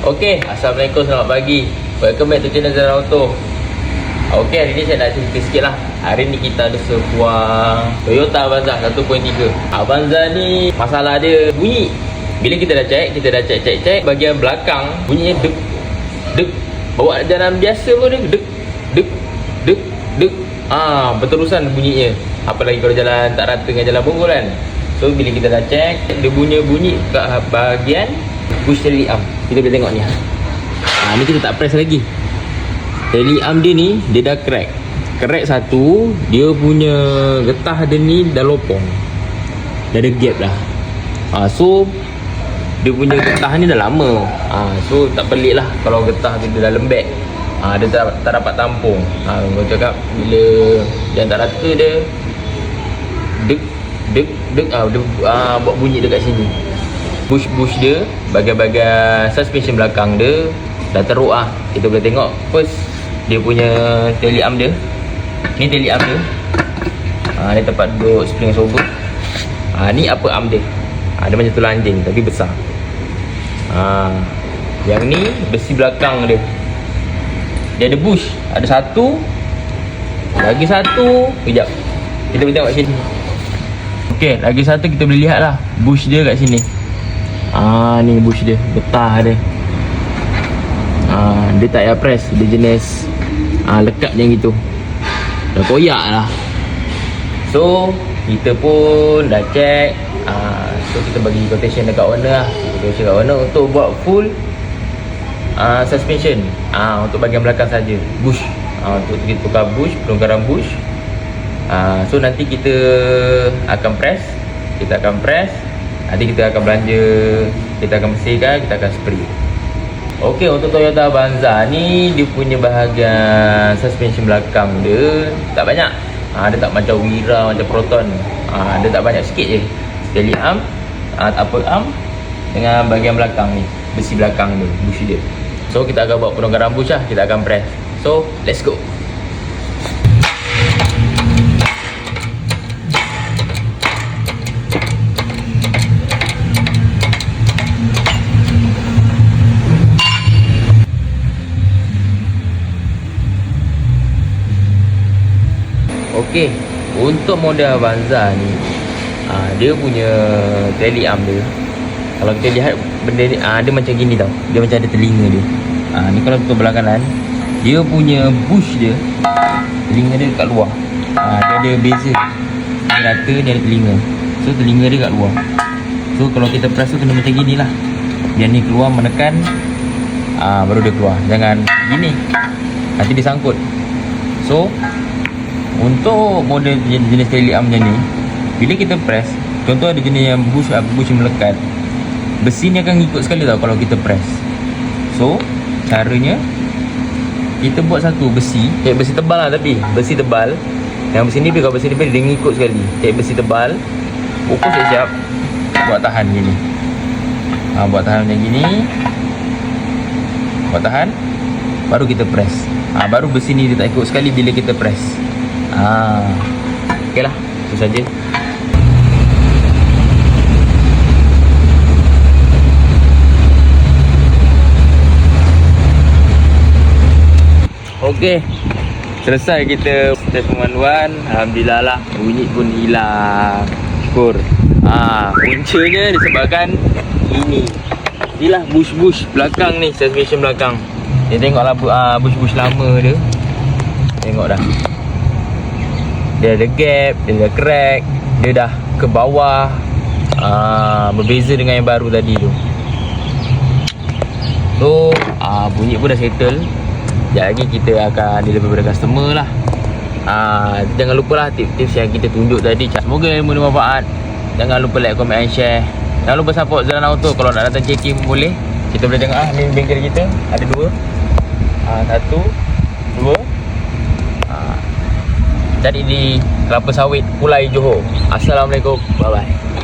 Okey, Assalamualaikum, selamat pagi. Welcome back to channel Zara Auto. Okey, hari ni saya nak cerita sikit lah. Hari ni kita ada sebuah Toyota Avanza 1.3 Avanza ni masalah dia bunyi. Bila kita dah check, kita dah check, check, check Bahagian belakang bunyinya dek Dek. Bawa jalan biasa pun dia dek Dek Dek Dek. Ah, berterusan bunyinya. Apalagi kalau jalan tak rata dengan jalan bonggol kan? So bila kita dah check Dia bunyi bunyi kat bahagian Push tali arm Kita boleh tengok ni. Ha, Ni kita tak press lagi. Tali arm dia ni Dia dah crack. Crack satu Dia punya Getah dia ni Dah lopong. Dah ada gap dah. Ha, So Dia punya getah ni dah lama. Ha, So tak pelik lah Kalau getah tu dia dah lembek. Ha, Dia tak, tak dapat tampung. Ha, Kau cakap Bila Yang tak rata dia Dek Dek Dek ah, dia, ah, Buat bunyi dekat sini Bush-bush dia Bagian-bagian Suspension belakang dia Dah teruk ah. Kita boleh tengok. First Dia punya Tali arm dia. Ni tali arm dia. Ah, Ni tempat duduk Spring sober ah, Ni apa arm dia? Ah, Dia macam tulang anjing Tapi besar. Ah, Yang ni Besi belakang dia. Dia ada bush. Ada satu Lagi satu. Kejap. Kita boleh tengok sini. Okey, lagi satu kita boleh lihat lah. Bush dia kat sini Ah ni bush dia, getah dia. Ah Dia tak payah press, dia jenis ah, Lekat macam gitu. Dah koyak lah. So, kita pun dah check. Ah, So kita bagi quotation dekat owner lah. Quotation dekat owner untuk buat full ah, Suspension. Ah, Untuk bahagian belakang saja. Bush. Ah, Untuk kita tukar bush, pelonggaran bush. Ah, so nanti kita akan press. Kita akan press Nanti kita akan belanja Kita akan bersihkan Kita akan spray. Okey untuk Toyota Avanza ni Dia punya bahagian Suspension belakang dia Tak banyak. Ha, Dia tak macam Wira Macam Proton. Ha, Dia tak banyak sikit je. Steady arm ha, Upper arm Dengan bahagian belakang ni Besi belakang dia Bush dia. So kita akan buat penonggaran bush lah Kita akan press. So let's go Okey, untuk model Avanza ni ah dia punya tali arm dia. Kalau kita lihat benda ni ah dia macam gini tau. Dia macam ada telinga dia. Ah ni kalau tutup belah kanan, dia punya bush dia telinga dia kat luar. Ah dia ada beza. Dia rata dia ada telinga. So telinga dia kat luar. So kalau kita press tu kena macam gini lah. Dia ni keluar menekan ah baru dia keluar. Jangan gini. Nanti dia sangkut. So untuk model jenis, arm macam ni Bila kita press Contoh ada jenis yang bush uh, Bush melekat Besi ni akan ikut sekali tau Kalau kita press. So Caranya Kita buat satu besi. Eh besi tebal lah tapi Besi tebal. Yang besi ni Kalau besi ni Dia ngikut sekali. Eh besi tebal Ukur siap-siap. Buat tahan gini ha, Buat tahan macam gini. Buat tahan Baru kita press. Ha, Baru besi ni dia tak ikut sekali Bila kita press Ah, lah, itu saja. Okey, selesai kita test pemanduan. Alhamdulillah lah, bunyi pun hilang. Syukur. Ah, puncanya disebabkan ini. Inilah bush-bush belakang ni, suspension belakang. Ni tengoklah uh, bush-bush lama dia. Tengok dah dia ada gap, dia ada crack, dia dah ke bawah. Ah, berbeza dengan yang baru tadi tu. So, ah, bunyi pun dah settle. Sekejap lagi kita akan deliver kepada customer lah. Ah, jangan lupa lah tips-tips yang kita tunjuk tadi. Semoga ilmu ni manfaat. Jangan lupa like, comment and share. Jangan lupa support Jalan Auto. Kalau nak datang checking boleh. Kita boleh tengok ah, ni bengkel kita. Ada dua. Ah, satu, dua. Cari di Kelapa Sawit Pulai Johor. Assalamualaikum. Bye bye